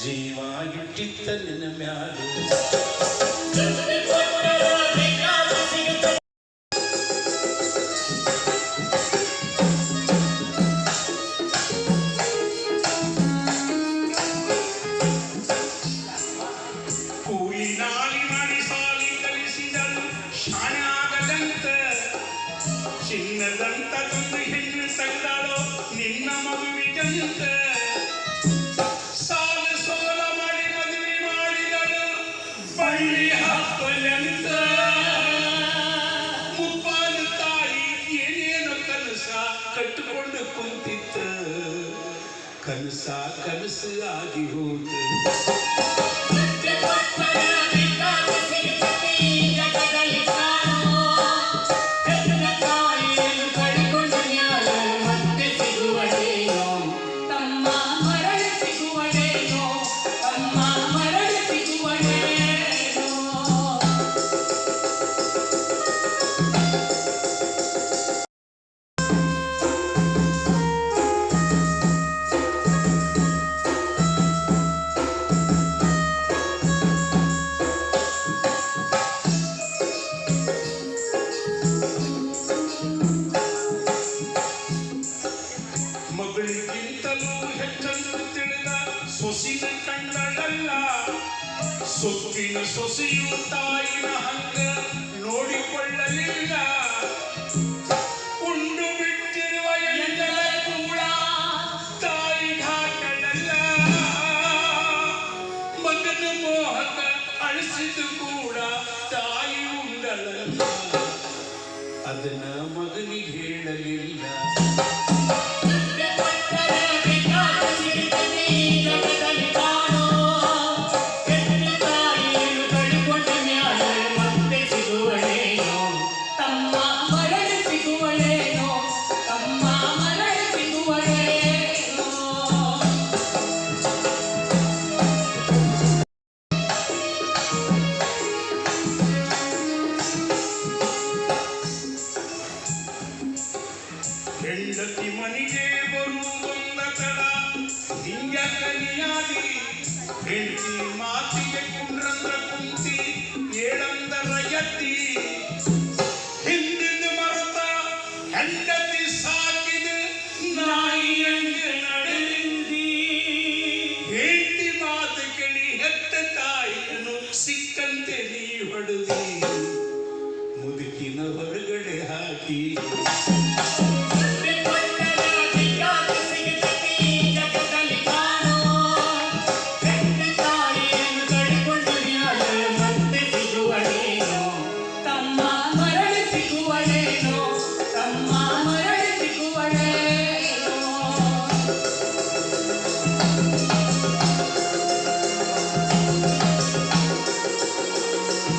ಜೀವಾಗಿಟ್ಟಿತ್ತ ನಿನ್ನ ಮ್ಯಾಲು ಕೂಲಿ ನಾಲಿ ಮಾಡಿ ಸಾಲಿ ಕಲಿಸಿದಳು ಶಾಣಾಗದಂತ ಚಿನ್ನದಂತ ತಂದು ಹೆಣ್ಣು ತಂದಳು ನಿನ್ನ ಮಗುವಿಗಂತ ಕಟ್ಟಿಕೊಂಡು ಕುಂತಿತ್ತ ಕನಸ ಕನಸು ಆಗಿ ಹೋದ ಸೊಕ್ಕಿನ ಸೊಸೆಯು ತಾಯಿನ ಹಂಗ ನೋಡಿಕೊಳ್ಳಲಿಲ್ಲ ಉಂಡು ಬಿಟ್ಟಿರುವ ಎಂಜಲ ಕೂಡ ತಾಯಿ ಹಾಕಳಲ್ಲ ಮಗನ ಮೋಹಕ ಅಳಿಸಿದ್ದು ಕೂಡ ತಾಯಿ ಉಂಡಳಲ್ಲ ಅದನ್ನ ಮಗನಿಗೆ ಹೇಳಲಿಲ್ಲ ಹೆಂಡತಿ ಮನೆಗೆ ಬರುವಂದ ತಡ. ಹಿಂಗನಿಯಾಗಿ ಹೆಂಡತಿ ಮಾತಿಗೆ ಕುಂಡ್ರಂದ್ರ ಕುಂತಿ ಏಳಂದರ ಎತ್ತಿ. ಹಿಂದಿನ ಮರತ ಹೆಂಡತಿ ಸಾಕಿದ ನಾಯಿಯಂಗ ನಡೆದಿ ಹೆಂಡತಿ ಮಾತು ಕೇಳಿ ಹೆತ್ತ ತಾಯಿಯನ್ನು ಸಿಕ್ಕಂತೆ ನೀ ಹೊಡೆದಿ. ಮುದುಕಿನ ಹೊರಗಡೆ ಹಾಕಿ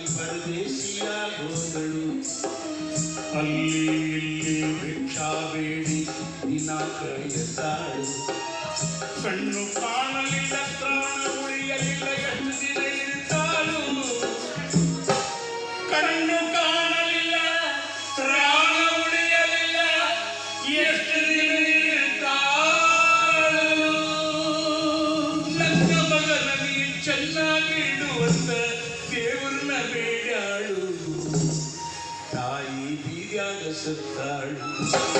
ತಾಯಿ ಪರದೇಶಿಯಾಗೋದಳು ಅಲ್ಲಿ ಇಲ್ಲಿ ಭಿಕ್ಷಾ ಬೇಡಿ ದಿನ ಕಳೆಯತಾಳು ಕಣ್ಣು ಕಾಣಲಿಲ್ಲ ಪ್ರಾಣ ಉಳಿಯಲಿಲ್ಲ ಎಷ್ಟು ದಿನ sefer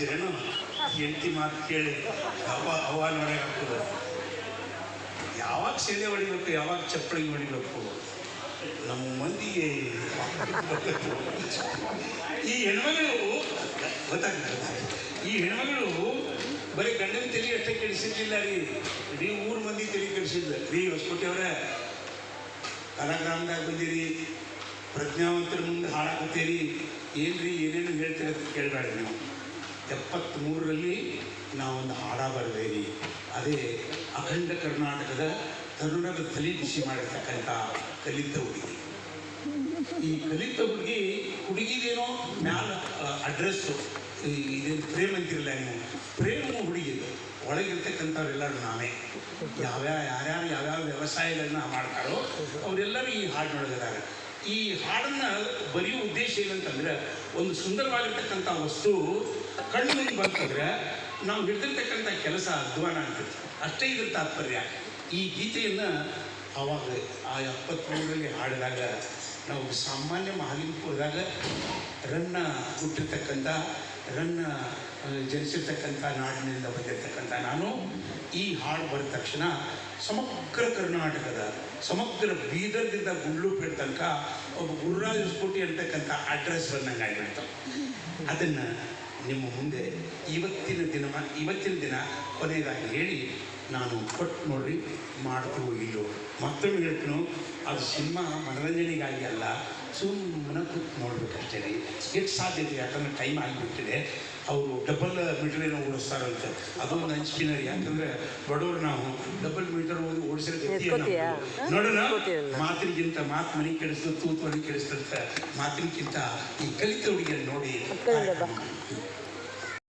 ಉದ್ದೇಶಿಸಿದ್ದೀರೇನು ಹೆಂಡತಿ ಮಾತು ಕೇಳಿ. ಹವ ಹವ ನೋಡಕ್ಕೆ ಯಾವಾಗ ಸೆಲೆ ಹೊಡಿಬೇಕು, ಯಾವಾಗ ಚಪ್ಪಳಿ ಹೊಡಿಬೇಕು? ನಮ್ಮ ಮಂದಿಗೆ. ಈ ಹೆಣ್ಮಗಳು, ಗೊತ್ತಾಗ್ತದೆ. ಈ ಹೆಣ್ಮಗಳು ಬರೀ ಗಂಡನ ತಲೆ ಅಷ್ಟೇ ಕೆಡಿಸಿರ್ಲಿಲ್ಲ ರೀ. ಇಡೀ ಊರು ಮಂದಿ ತಲೆ ಕೆಡಿಸಿದ್ಲ. ರೀ, ಹೊಸಕೋಟೆ ಅವರೇ, ಕಲಾಗ್ರಾಮದಾಗ ಬಂದಿರಿ. ಪ್ರಜ್ಞಾವಂತರ ಮುಂದೆ ಹಾಳಾಗುತ್ತೀರಿ. ಏನ್ರಿ, ಏನೇನು ಹೇಳ್ತೀರ ಅಂತ ಕೇಳಬೇಡ ನೀವು. ಎಪ್ಪತ್ತ್ಮೂರರಲ್ಲಿ ನಾವೊಂದು ಹಾಡ ಬರೆದೇವಿ ಅದೇ ಅಖಂಡ ಕರ್ನಾಟಕದ ತರುಣರ ತಲೆ ಬಿಸಿ ಮಾಡಿರ್ತಕ್ಕಂಥ ಕಲಿತ ಹುಡುಗಿ. ಈ ಕಲಿತ ಹುಡುಗಿ ಹುಡುಗಿದೇನೋ ಮ್ಯಾಲ ಅಡ್ರೆಸ್ಸು ಇದೇನು ಪ್ರೇಮ್ ಅಂತಿರಲ್ಲ ನೀವು? ಪ್ರೇಮ ಹುಡುಗಿ ಒಳಗಿರ್ತಕ್ಕಂಥವ್ರೆಲ್ಲರೂ ನಾವೇ. ಯಾವ್ಯಾವ ಯಾರ್ಯಾರು ಯಾವ್ಯಾವ ವ್ಯವಸಾಯಗಳನ್ನ ಮಾಡ್ತಾರೋ, ಅವರೆಲ್ಲರೂ ಈ ಹಾಡು ಈ ಹಾಡನ್ನ ಬರೆಯೋ ಉದ್ದೇಶ ಏನಂತಂದ್ರೆ, ಒಂದು ಸುಂದರವಾಗಿರ್ತಕ್ಕಂಥ ವಸ್ತು ಕಣ್ಣು ಮುಂದೆ ಬಂತಂದ್ರೆ ನಾವು ಹಿಡಿದಿರ್ತಕ್ಕಂಥ ಕೆಲಸ ಅಧ್ವಾನ ಆಗ್ತೈತಿ ಅಷ್ಟೇ ಇದ್ರ ತಾತ್ಪರ್ಯ. ಈ ಗೀತೆಯನ್ನು ಅವಾಗ ಆ ಎಪ್ಪತ್ತ್ಮೂರರಲ್ಲಿ ಹಾಡಿದಾಗ, ನಾವು ಸಾಮಾನ್ಯ ಮಹಾಲಿಂಗಪುರದಾಗ ರನ್ನ ಹುಟ್ಟಿರ್ತಕ್ಕಂಥ, ರನ್ನ ಜನಿಸಿರ್ತಕ್ಕಂಥ ನಾಡಿನಿಂದ ಬಂದಿರತಕ್ಕಂಥ ನಾನು ಈ ಹಾಡು ಬಂದ ತಕ್ಷಣ ಸಮಗ್ರ ಕರ್ನಾಟಕದ, ಸಮಗ್ರ ಬೀದರ್ದಿಂದ ಗುಂಡ್ಲುಪೇಟ್ ತನಕ ಒಬ್ಬ ಗುರುರಾಜ ಸ್ಕೂಟಿ ಅಂತಕ್ಕಂಥ ಅಡ್ರೆಸ್ ಬಂದಂಗೆ ಆಗಿಬಿಡ್ತು. ಅದನ್ನು ನಿಮ್ಮ ಮುಂದೆ ಇವತ್ತಿನ ದಿನ ಇವತ್ತಿನ ದಿನ ಕೊನೆಯದಾಗಿ ಹೇಳಿ ನಾನು ಕೊಟ್ಟು ನೋಡ್ರಿ ಮಾಡ್ತು ಇಲ್ಲೋ ಮತ್ತೊಮ್ಮೆ ಹೇಳ್ತೀನಿ ಅದು ಸಿನಿಮಾ ಮನೋರಂಜನೆಗಾಗಿ ಅಲ್ಲ ಸುಮ್ಮನೆ ಕೂತ್ ನೋಡ್ಬೇಕಷ್ಟೇ ಎಷ್ಟು ಸಾಧ್ಯತೆ ಯಾಕಂದ್ರೆ ಟೈಮ್ ಆಗಿಬಿಟ್ಟಿದೆ. ಅವರು ಡಬಲ್ ಮೀಟರ್ ಏನೋ ಓಡಿಸ್ತಾರಂತೆ ಅದೊಂದು ಅಂಚಿನ ಯಾಕಂದ್ರೆ ಬಡವರು ನಾವು ಡಬಲ್ ಮೀಟರ್ ಓದಿ ಓಡಿಸಿರೋ? ನೋಡೋಣ ಮಾತಿನಿಗಿಂತ ಮಾತು ಮನೆ ಕೆಡಿಸ್ತದೆ ತೂತು ಮನೆ ಕೆಡಿಸ್ತಂತ ಮಾತಿನಕ್ಕಿಂತ ಈ ಕಲಿತ ಹುಡುಗಿಯನ್ನು ನೋಡಿ